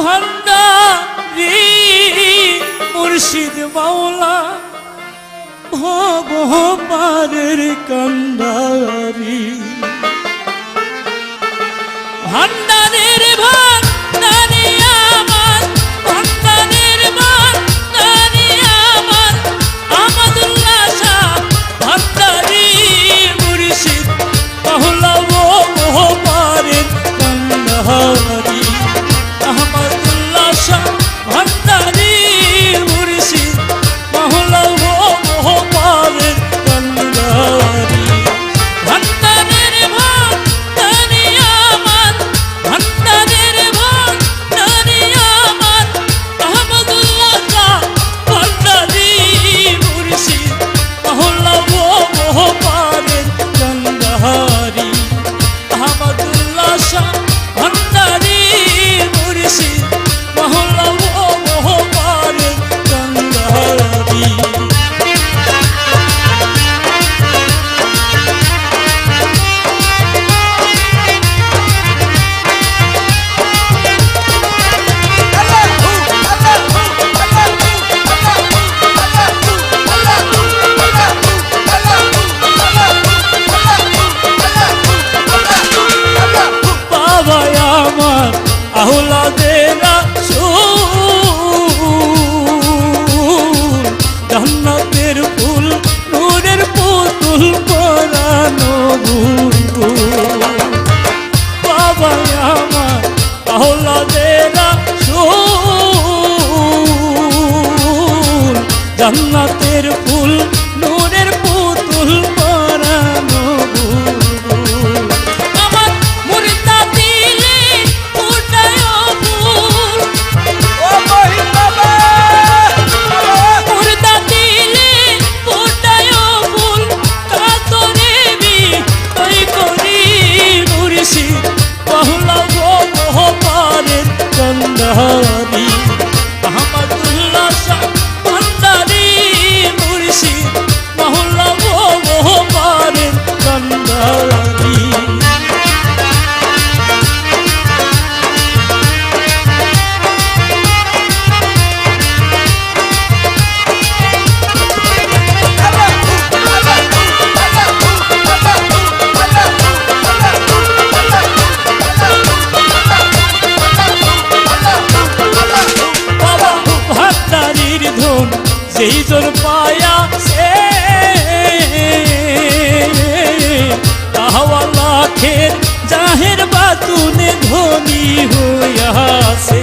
ভণ্ডারি মুর্শিদ মাওলা ভগবানের কান্দারি ফুল নূরের পুতুল পরানো বুলবুল বাবা আমার আহ্লাদেরা সুল ফুল পায়া সে। তাহওয়া লাখের জাহের বাতুনে ধনী হইয়াছে।